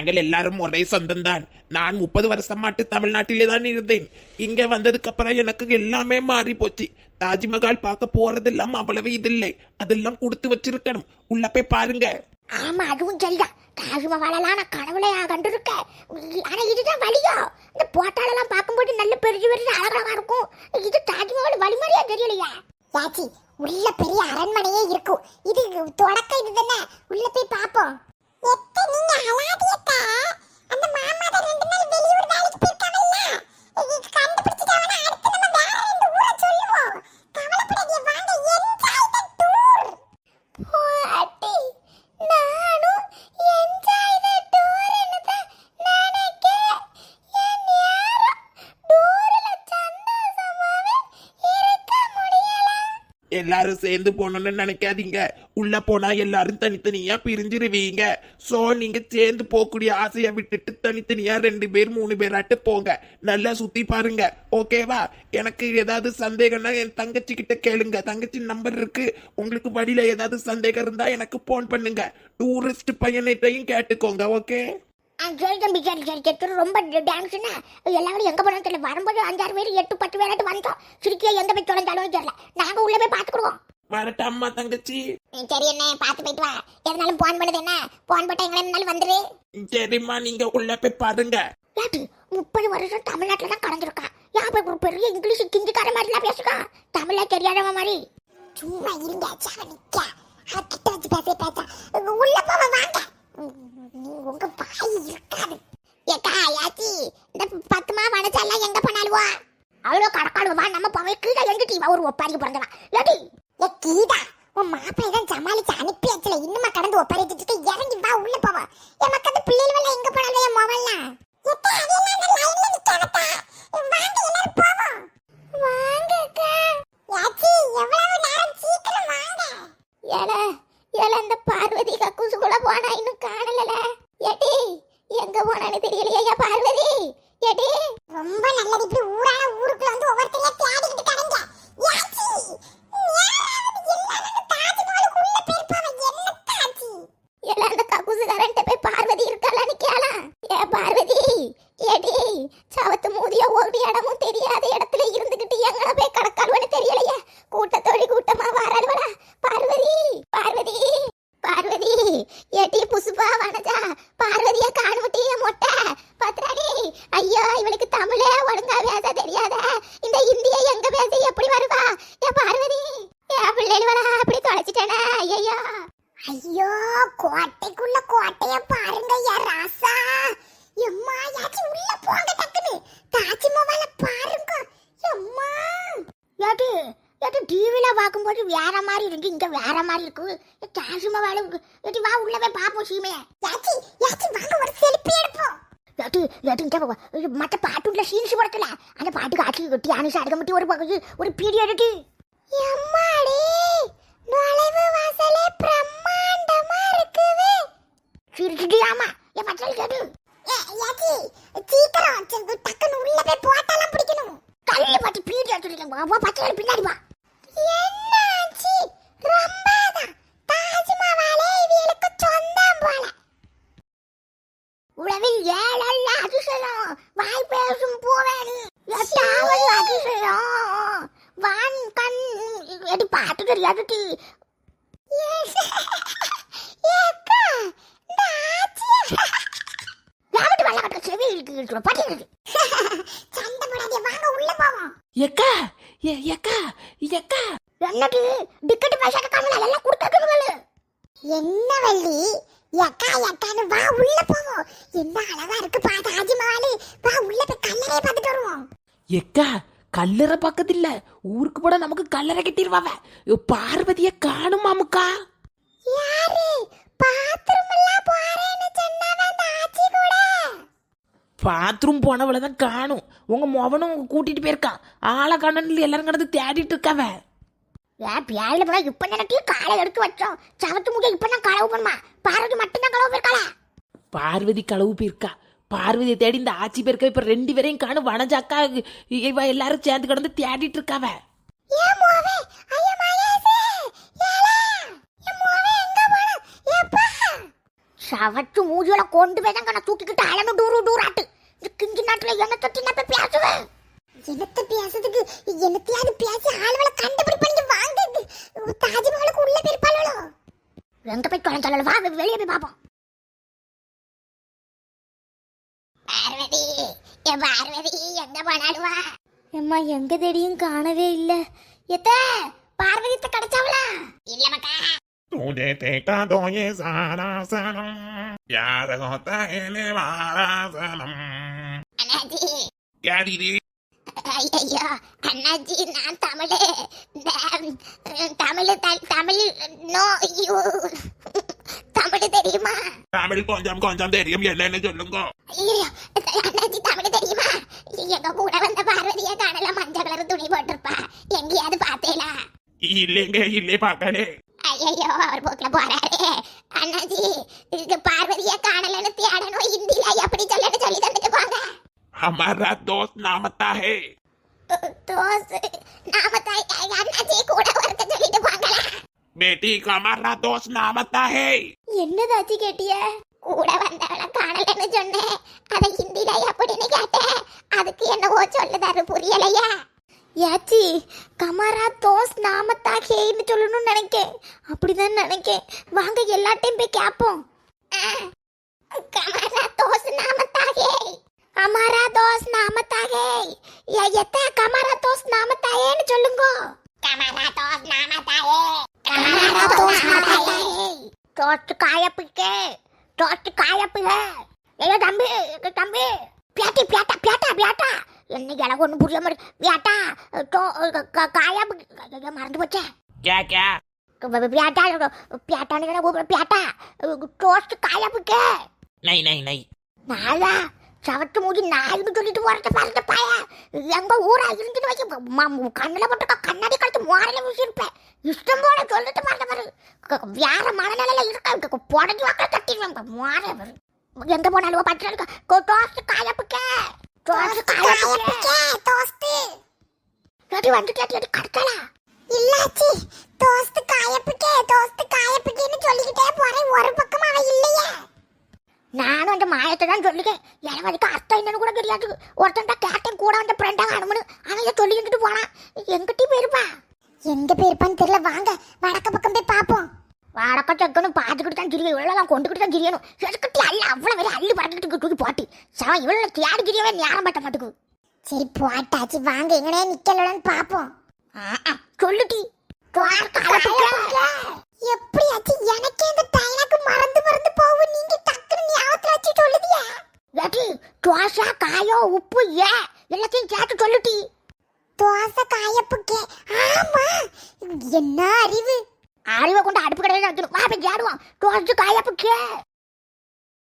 நாங்கள் எல்லாரும் ஒரே சொந்தம்தான். நான் முப்பது வருஷமாட்டு தமிழ்நாட்டிலே தான் இருந்தேன். இங்கே வந்ததுக்கு அப்புறம் எனக்கு எல்லாமே மாறி போச்சு தாஜ்மஹால் பார்க்க போறதெல்லாம் அவ்வளவு இதில்லை அதெல்லாம் கொடுத்து வச்சிருக்கணும். உள்ள போய் பாருங்க. ஆமா அதுவும் சரிதான். தாஜ்மஹாலெல்லாம் நான் கனவுல கண்டிருக்கேன் ஆனா இதுதான் வழியோ? இந்த போட்டாலெல்லாம் பார்க்கும்போது நல்ல பெருசு பெருசு அழகழகா இருக்கும். இது தாஜ்மஹால் வழிமுறையா தெரியலையா? யாச்சி உள்ள பெரிய அரண்மனையே இருக்கும். இது தொடக்கம் இது தானே? உள்ள போய் பாப்போம் எத்த நீங்க அலாதியத்த எல்லாரும் சேர்ந்து போகணும்னு நினைக்காதீங்க. உள்ள போனா எல்லாரும் தனித்தனியா பிரிஞ்சிருவீங்க. சோ நீங்க சேர்ந்து போகக்கூடிய ஆசையை விட்டுட்டு தனித்தனியா ரெண்டு பேர் மூணு பேராட்டு போங்க. நல்லா சுத்தி பாருங்க. ஓகேவா எனக்கு ஏதாவது சந்தேகம்னா என் தங்கச்சி கிட்ட கேளுங்க. தங்கச்சி நம்பர் இருக்கு. உங்களுக்கு வழியில ஏதாவது சந்தேகம் இருந்தா எனக்கு போன் பண்ணுங்க. டூரிஸ்ட் பையனைட்டையும் கேட்டுக்கோங்க. ஓகே ஆ, சரி தம்பி சரி சரி சரி ரொம்ப டான்ஸ்னா எல்லாரும் எங்க போனோம் தெரியல. வரும்போது அஞ்சாறு பேர் எட்டு பத்து பேராட்டு வந்தோம் சிரிக்கியா எங்க போய் தொலைஞ்சாலும் தெரியல. நாங்க உள்ள போய் பாத்துக்கிடுவோம் வரட்டாம்மா தங்கச்சி. சரி என்ன? பார்த்து போயிட்டு வா. எதனாலும் போன் பண்ணுது என்ன? போன் போட்டா எங்களை என்னாலும் வந்துரு. சரிம்மா நீங்க உள்ள போய் பாருங்க. முப்பது வருஷம் தமிழ்நாட்டில் தான் கடந்திருக்கான் யா போய் ஒரு பெரிய இங்கிலீஷ் கிஞ்சிக்கார மாதிரிலாம் பேசுக்கான் தமிழே தெரியாதவன் மாதிரி. சும்மா இருங்க நிக்க கிட்ட வச்சு பேச பேச. உள்ள போவ வாங்க நீ உங்க வாய் இருக்காது ஏக்கா யாச்சி இந்த பத்துமா வனச்செல்லாம் எங்க போனாலுவா அவ்வளோ கடக்காடுவா நம்ம போய் கீழே எங்கிட்டி வா ஒரு ஒப்பாரிக்கு பிறந்தவா? ஏடி ஏ கீதா உன் மாப்பிள்ளை தான் சமாளிச்சு அனுப்பியாச்சுல இன்னுமா கடந்து ஒப்பாரிட்டு இறங்கி வா உள்ள போவா. என் மக்கத்து பிள்ளைகள் எங்க போனாலும் என் மொபைல்லாம் பார்வதி கக்கூசுக்குள்ள போனா இன்னும் காணலல எடி எங்க போனான்னு தெரியலையா பார்வதி எடி ரொம்ப இப்படி ஊரான ஊருக்குள்ள வந்து ஒவ்வொருத்தரையா தேடிக்கிட்டு கடங்க. யாச்சி! பார்வதி இருக்காளான்னு கேளா. ஏ பார்வதி ஏடி சவத்து மூதிய ஒரு இடமும் தெரியாத இடத்துல இருந்துகிட்டு எங்கட போய் கடக்காளுவன்னு தெரியலையே கூட்டத்தோழி கூட்டமா வராளுவடா பார்வதி பார்வதி பார்வதி ஏடி புசுப்பா வனஜா பார்வதிய காணுமட்டிய மொட்டை பத்ராடி ஐயோ இவளுக்கு தமிழே ஒழுங்கா பேச தெரியாத இந்த இந்திய எங்க பேச எப்படி வருவா ஏ பார்வதி ஏ பிள்ளைகளா அப்படி தொலைச்சிட்டேனே ஐயோ ஐயோ கோட்டைக்குள்ள கோட்டைய பாருங்க யா ராசா எம்மா யாச்சும் உள்ள போங்க டக்குனு தாஜ்மஹால பாருங்க எம்மா ஏட்டு யாட்டு டிவியில் பார்க்கும்போது வேற மாதிரி இருக்கு இங்க வேற மாதிரி இருக்கு. சாசுமா வேலை ஏட்டி வா உள்ள போய் பார்ப்போம் சீமே. ஏச்சி யாச்சி வாங்க ஒரு செல்ஃபி எடுப்போம். ஏட்டு யாட்டு இங்க வா. இது சீன்ஸ் படத்துல அந்த பாட்டுக்கு ஆட்சி கட்டி அனுசு அடுக்க முட்டி ஒரு பக்கம் ஒரு பீடி எடுத்து எம்மாடி நுழைவு வாசலே பிரம்மாண்டமா இருக்குவே. சிரிச்சிட்டியாமா என் பச்சல் கேட்டு. ஏச்சி சீக்கிரம் டக்குன்னு உள்ள போய் போட்டாலாம் பிடிக்கணும். கல்லு பார்த்து பீடி எடுத்துருக்கேன் வா பச்சல் பின்னாடி வா. என்னாச்சு ரொம்பதான். தாஜ்மஹாலே இவளுக்கு சொந்தம் போல. உலகில் ஏழல்ல அதிசயம். வாய் பேசும் பூவேணி எட்டாவது அதிசயம். வான் கண். எடி பாட்டு தெரியாது டி. செவி இருக்கு பாட்டு சண்டை போடாதே வாங்க உள்ள போவோம். எக்கா ஏ எக்கா எக்கா என்னடி டிக்கெட் பைசா கம்மல எல்லாம் கொடுத்துருக்கீங்களே என்ன வள்ளி? எக்கா எக்கான்னு வா உள்ள போவோம். என்ன அழகா இருக்கு பா தாஜ்மஹால் வா உள்ள போய் கல்லறையை பார்த்துட்டு வருவோம். எக்கா கல்லறை பக்கத்துல ஊருக்கு போட நமக்கு கல்லறை கட்டிடுவாவ பார்வதிய காணுமாமுக்கா? யாரு? பாத்ரூம் எல்லாம் போறேன்னு பாத்ரூம் போனவளை தான் காணும். உங்க மொவனும் கூட்டிட்டு போயிருக்கான் ஆளை காணல எல்லாரும் கடந்து தேடிட்டு இருக்காவ. பியாயில போனா இப்ப நினைக்கி காலை எடுத்து வச்சோம். சவத்து முக இப்ப நான் களவு பண்ணுமா? பார்வதி மட்டும் தான் களவு போயிருக்காளா? பார்வதி களவு போயிருக்கா. பார்வதியை தேடி இந்த ஆச்சி பேருக்கா இப்ப ரெண்டு பேரையும் காணும். வனஜாக்கா இவ எல்லாரும் சேர்ந்து கடந்து தேடிட்டு இருக்காவ. சவச்சு மூஞ்சியோட கொண்டு போய் தான் தூக்கிக்கிட்டு அழணும் டூரு டூராட்டு. கிங்கி நாட்டுல என்ன தொட்டி நான் போய் பேசுவேன் என்னத்த பேசுறதுக்கு என்னத்தையாவது பேசி ஆளுகளை கண்டுபிடி பண்ணி வாங்க தாஜ்மஹாலுக்கு உள்ள போயிருப்பாளோ எங்க போய் தொலைஞ்சாலும் வா வெளியே போய் பாப்போம் பார்வதி என் பார்வதி எங்க போனாடுவா அம்மா எங்க தேடியும் காணவே இல்ல எத்த பார்வதி கிடைச்சாவளா இல்ல மக்கா तुझे देखा तो ये सारा सनम याद होता है निवारा सनम அண்ணாஜி யார் இது ஐயோ அண்ணாச்சி நான் Tamil. Tamil Tamil no you. Tamil தெரியுமா? தமிழ் கொஞ்சம் கொஞ்சம் தெரியும் என்னன்னு சொல்லுங்க. அண்ணாச்சி தமிழ் தெரியுமா? எங்க கூட வந்த பார்வதியை காணல மஞ்சள் கலர் துணி போட்டிருப்பா. எங்கேயாவது பார்த்தேலா இல்லைங்க இல்லை பார்க்கலே. ஐயோ அவர் போக்குல போறாரு. அண்ணாச்சி இதுக்கு பார்வதியை காணலன்னு தேடணும் இந்தியில எப்படி சொல்லணும் சொல்லி தந்து हमारा दोस्त नामता है தோஸ் நாம தாய் அண்ணாஜி கூட வரத சொல்லிட்டு போங்களா बेटी का हमारा दोस्त नामता है என்னதாச்சு கேட்டிய கூட வந்தவள காணலன்னு சொன்னேன் அத ஹிந்தில எப்படின்னு கேட்டேன் அதுக்கு என்னவோ சொல்லுதாரு புரியலையா யாச்சி கமரா தோஸ் நாமத்தா ஹேன்னு சொல்லணும்னு நினைக்கேன் அப்படிதான் நினைக்கேன் வாங்க எல்லாட்டையும் போய் கேட்போம் கமரா தோஸ் நாமத்தா ஹே அமாரா தோஸ் நாமத்தாகே. எத்த கமாரா தோஸ் நாமத்தாயேன்னு சொல்லுங்க. கமாரா தோஸ் நாமத்தாயே கமாரா தோஸ் நாமத்தாயே தோட்டு காயப்புக்கே. தோட்டு காயப்புக. ஏய் தம்பி தம்பி. பியாட்டி பியாட்டா பியாட்டா பியாட்டா. என்ன எனக்கு ஒன்றும் புரிய மாதிரி பியாட்டா தோ காயப்பு மறந்து போச்சேன் கே கே. பியாட்டா பியாட்டான்னு கூப்பிடுற. பியாட்டா டோஸ்ட் காயப்புக்கே. நை நை நை. நாளா? சவத்து மூடி நாயுன்னு சொல்லிட்டு போறத பாருங்க பாய. எங்க ஊரா இருந்துட்டு வச்சு கண்ணுல போட்டு கண்ணாடி கழுத்து மோரையில வீசிருப்பேன் இஷ்டம் போல சொல்லிட்டு பாருங்க பாரு. வேற மனநிலையில இருக்க புடஞ்சு வாக்கில தட்டிடுவேன் மோரை பாரு. எங்க போனாலும் பட்டு டோஸ்ட் காயப்புக்கே டோஸ்ட் காயப்புக்கே டோஸ்ட் ரெடி வந்துட்டு அடி கடத்தலா இல்லாச்சி. டோஸ்ட் காயப்புக்கே டோஸ்ட் காயப்புக்கேன்னு சொல்லிக்கிட்டே போறேன். ஒரு பக்கம் அவன் இல்லையே. மாயத்தை தான் சொல்லுவேன் எனக்கு அதுக்கு அர்த்தம் என்னன்னு கூட தெரியாது. ஒருத்தன்ட்ட கேட்டேன் கூட வந்த ஃப்ரெண்டா காணும்னு அவன் இதை சொல்லிக்கிட்டு போனான். எங்கிட்டயும் போயிருப்பா. எங்க போயிருப்பான்னு தெரியல. வாங்க வடக்க பக்கம் போய் பாப்போம் வடக்க செக்கணும் பார்த்துக்கிட்டு தான் திரியும். இவ்வளோ கொண்டுக்கிட்டு தான் திரியணும். எதுக்கிட்டு அல்ல அவ்வளோ வேலை அள்ளி பறந்துக்கிட்டு தூக்கி போட்டி. சவ இவ்வளோ தேடி திரியவே நேரம் பட்ட மாட்டுக்கு. சரி போட்டாச்சு. வாங்க எங்கனே நிக்கலன்னு பாப்போம் சொல்லுடி. எப்படியாச்சு எனக்கே இந்த டைலாக்கு மறந்து மறந்து போகும் நீங்க டக்குனு ஞாபகத்துல வச்சு சொல்லுதியா ஏடி தோசை காயோ உப்பு ஏ? எல்லாத்தையும் சேர்த்து சொல்லுடி. தோசை காயப்புக்கே ஆமா. என்ன அறிவு? அறிவை கொண்டு அடுப்பு கடையில் வா போய் ஏறுவோம் தோசை காயப்புக்கே